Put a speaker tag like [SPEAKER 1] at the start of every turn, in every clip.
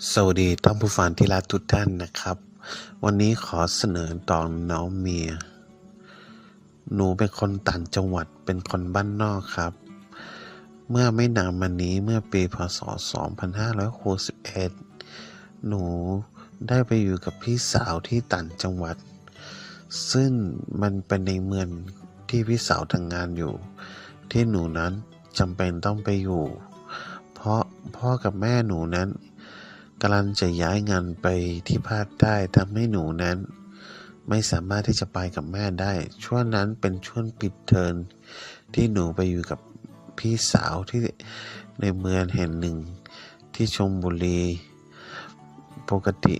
[SPEAKER 1] สวัสดีท่านผู้ฟังที่รักทุกท่านนะครับ วันนี้ขอเสนอตอนน้องเมีย หนูเป็นคนต่างจังหวัดเป็นคนบ้านนอกครับ เมื่อไม่นานมานี้เมื่อปีพศ 2561 หนูได้ไปอยู่กับพี่สาวที่ต่างจังหวัด ซึ่งมันเป็นในเมืองที่พี่สาวทำงานอยู่ ที่หนูนั้นจำเป็นต้องไปอยู่ เพราะพ่อกับแม่หนูนั้น กำลังจะย้ายงานไปที่ภาคใต้ทำให้หนูนั้น ไม่สามารถที่จะไปกับแม่ได้ ช่วงนั้นเป็นช่วงปิดเทอมที่หนูไปอยู่กับพี่สาวที่ในเมืองแห่งหนึ่งที่ชลบุรี ปกติ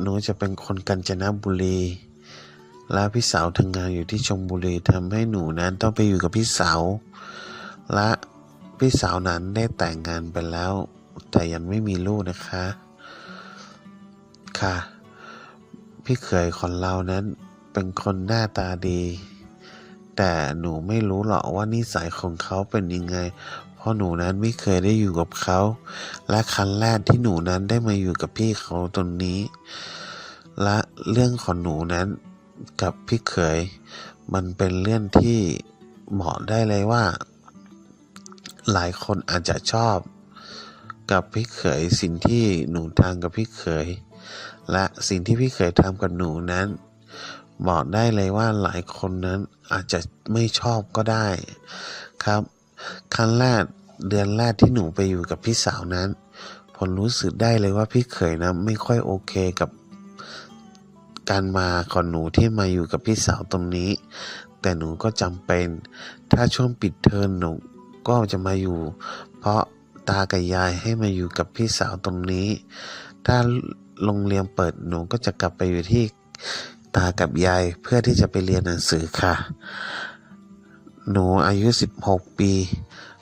[SPEAKER 1] หนูจะเป็นคนกาญจนบุรี และพี่สาวทำงานอยู่ที่ชลบุรีทำให้หนูนั้นต้องไปอยู่กับพี่สาว และพี่สาวนั้นได้แต่งงานไปแล้ว แต่ยังไม่มีลูกนะคะ ค่ะ พี่เขยของเรานั้นเป็นคนหน้าตาดี แต่หนูไม่รู้หรอกว่านิสัยของเขาเป็นยังไง เพราะหนูนั้นไม่เคยได้อยู่กับเขา และครั้งแรกที่หนูนั้นได้มาอยู่กับพี่เขาตรงนี้ และเรื่องของหนูนั้นกับพี่เขย มันเป็นเรื่องที่เหมาะได้เลยว่า หลายคนอาจจะชอบกับพี่เขยสิ่งที่หนูทำกับพี่เขย และสิ่งที่พี่เขยทำกับหนูนั้น บอกได้เลยว่าหลายคนนั้นอาจจะไม่ชอบก็ได้ครับ ครั้งแรกเดือนแรกที่หนูไปอยู่กับพี่สาวนั้นผมรู้สึกได้เลยว่าพี่เขยนะไม่ค่อยโอเคกับการมาของหนูที่มาอยู่กับพี่สาวตรงนี้ แต่หนูก็จำเป็น ถ้าช่วงปิดเทอมหนูก็จะมาอยู่ เพราะตากับยายให้มาอยู่กับพี่สาวตรงนี้ ถ้า โรงเรียนเปิดหนูก็จะกลับไปอยู่ที่ตากับยายเพื่อที่จะไปเรียนหนังสือค่ะ หนูอายุ 16 ปี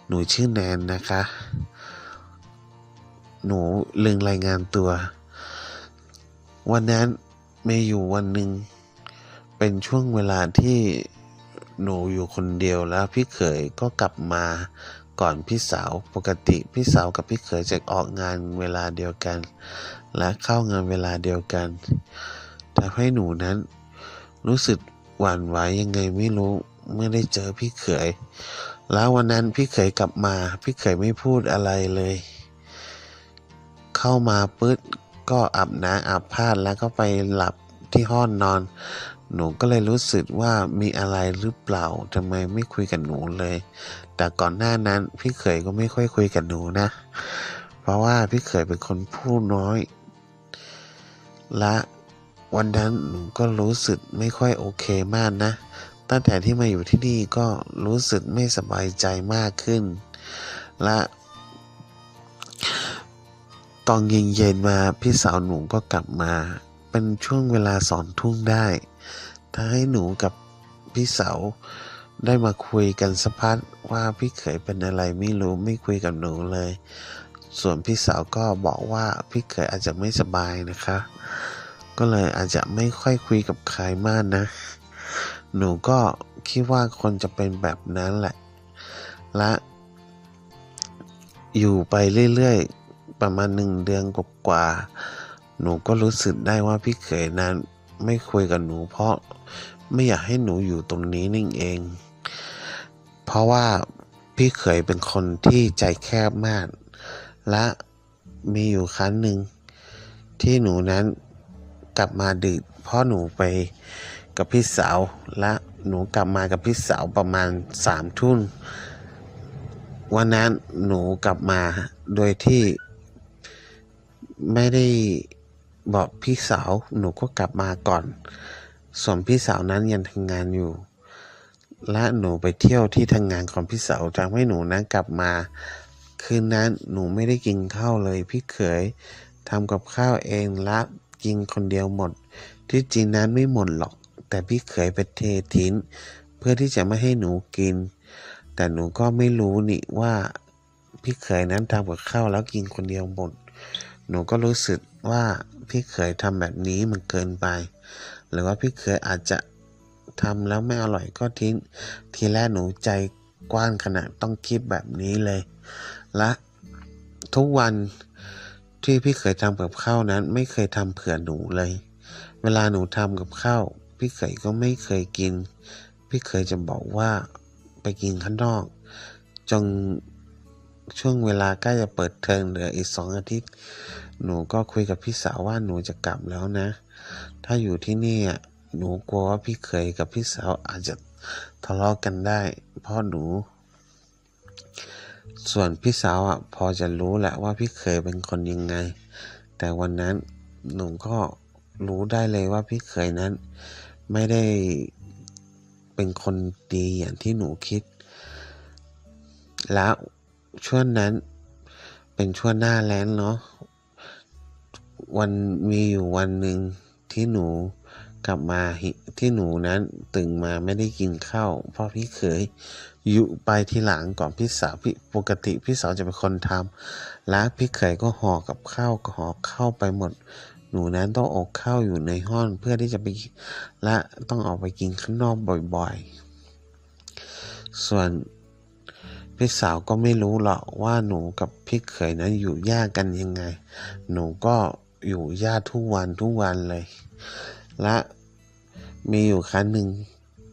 [SPEAKER 1] หนูชื่อแนนนะคะ หนูลืมรายงานตัว วันนั้นมีอยู่วันหนึ่งเป็นช่วงเวลาที่หนูอยู่คนเดียวแล้วพี่เขยก็กลับมาก่อนพี่สาวปกติพี่สาวกับพี่เขยจะออกงานเวลาเดียวกัน และเข้างานเวลาเดียวกันทำให้หนูนั้น รู้สึกหวั่นไหวยังไงไม่รู้เมื่อได้เจอพี่เขย แล้ววันนั้นพี่เขยกลับมา พี่เขยไม่พูดอะไรเลย เข้ามาปึ๊ดก็อาบน้ำอาบผ้าแล้วก็ไปหลับที่ห้องนอน หนูก็เลยรู้สึกว่ามีอะไรหรือเปล่าทำไมไม่คุยกับหนูเลย แต่ก่อนหน้านั้นพี่เขยก็ไม่ค่อยคุยกับหนูนะ เพราะว่าพี่เขยเป็นคนพูดน้อย ละวันนั้นหนูก็รู้สึกไม่ค่อยโอเคมากนะ ตั้งแต่ที่มาอยู่ที่นี่ก็รู้สึกไม่สบายใจมากขึ้น และตอนเย็นๆมาพี่สาวหนูก็กลับมา เป็นช่วงเวลาสองทุ่มได้ถ้าให้หนูกับพี่สาวได้มาคุยกันสักพักว่าพี่เขยเป็นอะไรไม่รู้ไม่คุยกับหนูเลย ส่วนพี่สาวก็บอกว่าพี่เขยอาจจะไม่สบายนะคะ ก็เลยอาจจะไม่ค่อยคุยกับใครมากนะ หนูก็คิดว่าคนจะเป็นแบบนั้นแหละ และอยู่ไปเรื่อยๆ ประมาณหนึ่งเดือนกว่าๆหนูก็รู้สึกได้ว่าพี่เขยนั้นไม่คุยกับหนู เพราะไม่อยากให้หนูอยู่ตรงนี้นิ่งเอง เพราะว่าพี่เขยเป็นคนที่ใจแคบมาก และมีอยู่ครั้งหนึ่ง ที่หนูนั้นกลับมาดึกเพราะหนูไปกับพี่สาวและหนูกลับมากับพี่สาวประมาณสามทุ่มวันนั้นหนูกลับมาโดยที่ไม่ได้บอกพี่สาวหนูก็กลับมาก่อน ส่วนพี่สาวนั้นยังทำงานอยู่ และหนูไปเที่ยวที่ทำงานของพี่สาวทำให้หนูนั้นกลับมา คืนนั้นหนูไม่ได้กินข้าวเลย พี่เขยทำกับข้าวเองและกินคนเดียวหมด ที่จริงนั้นไม่หมดหรอก แต่พี่เขยไปเททิ้งเพื่อที่จะไม่ให้หนูกิน แต่หนูก็ไม่รู้นี่ว่าพี่เขยนั้นทำกับข้าวแล้วกินคนเดียวหมด หนูก็รู้สึกว่าพี่เขยทำแบบนี้มันเกินไป หรือว่าพี่เขยอาจจะทำแล้วไม่อร่อยก็ทิ้ง ทีแรกหนูใจกว้างขนาดต้องคิดแบบนี้เลย และทุกวันที่พี่เคยทำกับข้าวนั้น ไม่เคยทำเผื่อหนูเลย เวลาหนูทำกับข้าวพี่เคยก็ไม่เคยกิน พี่เคยจะบอกว่าไปกินข้างนอกจนช่วงเวลาใกล้จะเปิดเทอมเหลืออีกสองอาทิตย์ หนูก็คุยกับพี่สาวว่าหนูจะกลับแล้วนะ ถ้าอยู่ที่นี่หนูกลัวว่าพี่เคยกับพี่สาวอาจจะทะเลาะกันได้ เพราะหนู ส่วนพี่สาวอะพอจะรู้แหละว่าพี่เคยเป็นคนยังไง แต่วันนั้นหนูก็รู้ได้เลยว่าพี่เคยนั้น ไม่ได้เป็นคนดีอย่างที่หนูคิด แล้วช่วงนั้นเป็นช่วงหน้าแล้งเนาะวันมีอยู่วันหนึ่งที่หนู กลับมาที่หนูนั้นตื่นมาไม่ได้กินข้าวเพราะพี่เคยอยู่ไปทีหลังก่อนพี่สาวพี่ปกติพี่สาวจะเป็นคนทำและพี่เคยก็ห่อกับข้าวห่อข้าวไปหมด หนูนั้นต้องออกข้าวอยู่ในห้องเพื่อที่จะไปและต้องออกไปกินข้างนอกบ่อยๆ ส่วนพี่สาวก็ไม่รู้หรอกว่าหนูกับพี่เขยนั้นอยู่ยากกันยังไง หนูก็อยู่ญาติทุกวันทุกวันเลย และ มีอยู่ครั้งหนึ่ง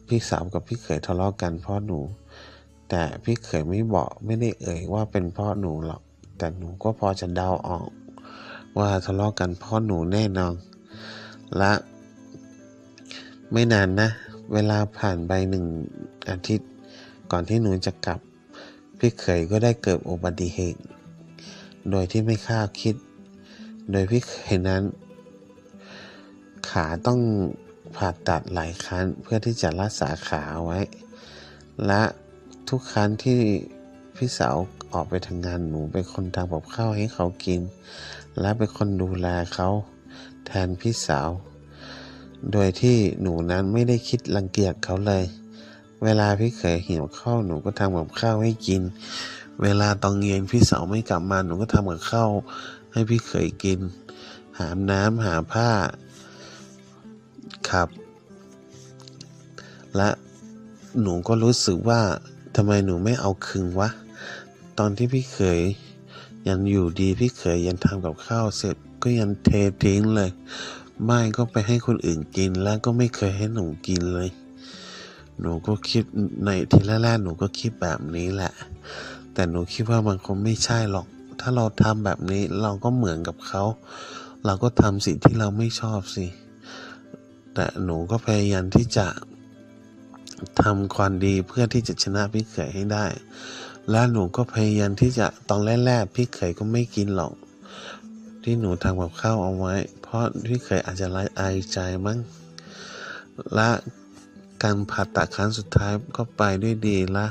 [SPEAKER 1] พี่สาวกับพี่เขยทะเลาะกันเพราะหนู แต่พี่เขยไม่บอกไม่ได้เอ่ยว่าเป็นเพราะหนูหรอก แต่หนูก็พอจะเดาออก ว่าทะเลาะกันเพราะหนูแน่นอน และ ไม่นานนะ เวลาผ่านไปหนึ่งอาทิตย์ ก่อนที่หนูจะกลับ พี่เขยก็ได้เกิดอุบัติเหตุ โดยที่ไม่คาดคิด โดยพี่เขยนั้น ขาต้อง ผ่าตัดหลายครั้งเพื่อที่จะรักษาขาเอาไว้ และทุกครั้งที่พี่สาวออกไปทำงานหนูเป็นคนทำกับข้าวให้เขากิน และเป็นคนดูแลเขาแทนพี่สาว โดยที่หนูนั้นไม่ได้คิดรังเกียจเขาเลย เวลาพี่เขยหิวข้าวหนูก็ทำกับข้าวให้กิน เวลาตอนเย็นพี่สาวไม่กลับมาหนูก็ทำกับข้าวให้พี่เขยกิน หามน้ำหาผ้า ครับ และหนูก็รู้สึกว่าทำไมหนูไม่เอาคืนวะ ตอนที่พี่เขยยังอยู่ดีพี่เขยยังทำกับข้าวเสร็จก็ยังเททิ้งเลยไม่ก็ไปให้คนอื่นกินแล้วก็ไม่เคยให้หนูกินเลย หนูก็คิดในทีแรกๆหนูก็คิดแบบนี้แหละ แต่หนูคิดว่ามันคงไม่ใช่หรอก ถ้าเราทำแบบนี้เราก็เหมือนกับเขา เราก็ทำสิ่งที่เราไม่ชอบสิ แต่หนูก็พยายามที่จะทำความดีเพื่อที่จะชนะพี่เขยให้ได้ และหนูก็พยายามที่จะตอนแรกๆพี่เขยก็ไม่กินหรอก ที่หนูทำกับข้าวเอาไว้ เพราะพี่เขยอาจจะไร้อายใจมั้งและการผ่าตัดครั้งสุดท้ายก็ไปด้วยดีละ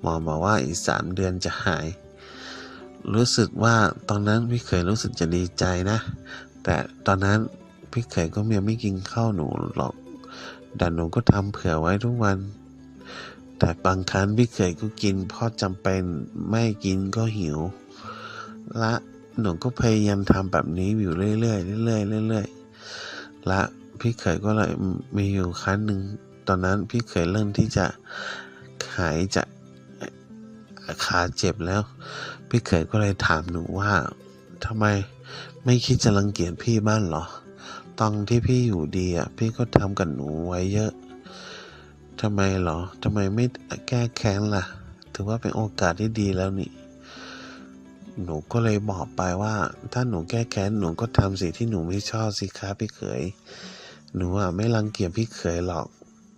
[SPEAKER 1] หมอบอกว่าอีกสามเดือนจะหาย รู้สึกว่าตอนนั้นพี่เขยรู้สึกจะดีใจนะ แต่ตอนนั้น พี่เขยก็ยังไม่กินข้าวหนูหรอก แต่หนูก็ทำเผื่อไว้ทุกวัน แต่บางครั้งพี่เขยก็กินเพราะจำเป็นไม่กินก็หิวและหนูก็พยายามทำแบบนี้อยู่เรื่อยๆเรื่อยๆเรื่อยๆและพี่เขยก็เลยมีอยู่ครั้งหนึ่งตอนนั้นพี่เขยเริ่มที่จะหายจะขาเจ็บแล้ว พี่เขยก็เลยถามหนูว่าทำไมไม่คิดจะรังเกียจพี่บ้างเหรอ ตอนที่พี่อยู่ดีอะ พี่ก็ทำกับหนูไว้เยอะทำไมเหรอทำไมไม่แก้แค้นล่ะ ถือว่าเป็นโอกาสที่ดีแล้วนี่ หนูก็เลยบอกไปว่า ถ้าหนูแก้แค้นหนูก็ทำสิ่งที่หนูไม่ชอบสิคะพี่เขย หนูอะไม่รังเกียจพี่เขยหรอก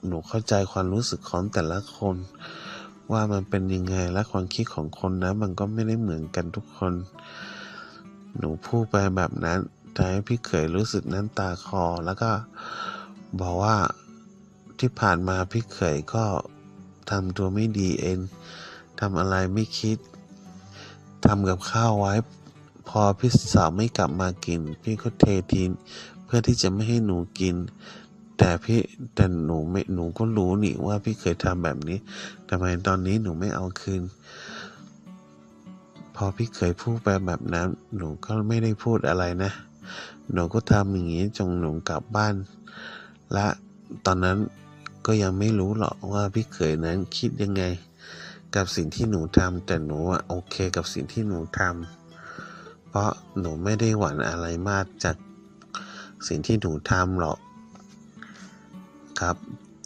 [SPEAKER 1] หนูเข้าใจความรู้สึกของแต่ละคน ว่ามันเป็นยังไงและความคิดของคนนะมันก็ไม่ได้เหมือนกันทุกคน หนูพูดไปแบบนั้น ทำให้พี่เขยรู้สึกน้ำตาคอแล้วก็บอกว่าที่ผ่านมาพี่เขยก็ทำตัวไม่ดีเองทำอะไรไม่คิดทำกับข้าวไว้ พอพี่สาวไม่กลับมากิน พี่ก็เททิ้งเพื่อที่จะไม่ให้หนูกิน แต่พี่แต่หนูไม่หนูก็รู้นี่ว่าพี่เคยทำแบบนี้ทำไมตอนนี้หนูไม่เอาคืน พอพี่เคยพูดไปแบบนั้น หนูก็ไม่ได้พูดอะไรนะ หนูก็ทำอย่างนี้จนหนูกลับบ้าน และตอนนั้นก็ยังไม่รู้หรอกว่าพี่เขยนั้นคิดยังไง กับสิ่งที่หนูทำแต่หนูอะโอเคกับสิ่งที่หนูทำเพราะหนูไม่ได้หวังอะไรมากจากสิ่งที่หนูทำหรอก ครับ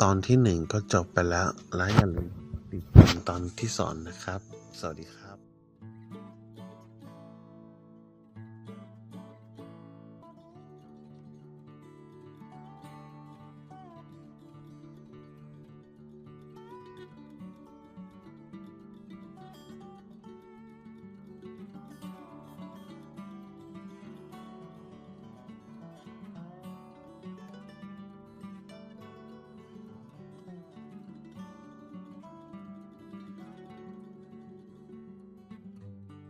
[SPEAKER 1] ตอนที่หนึ่งก็จบไปแล้วและอย่าลืมติดตามตอนที่สองนะครับ สวัสดีครับ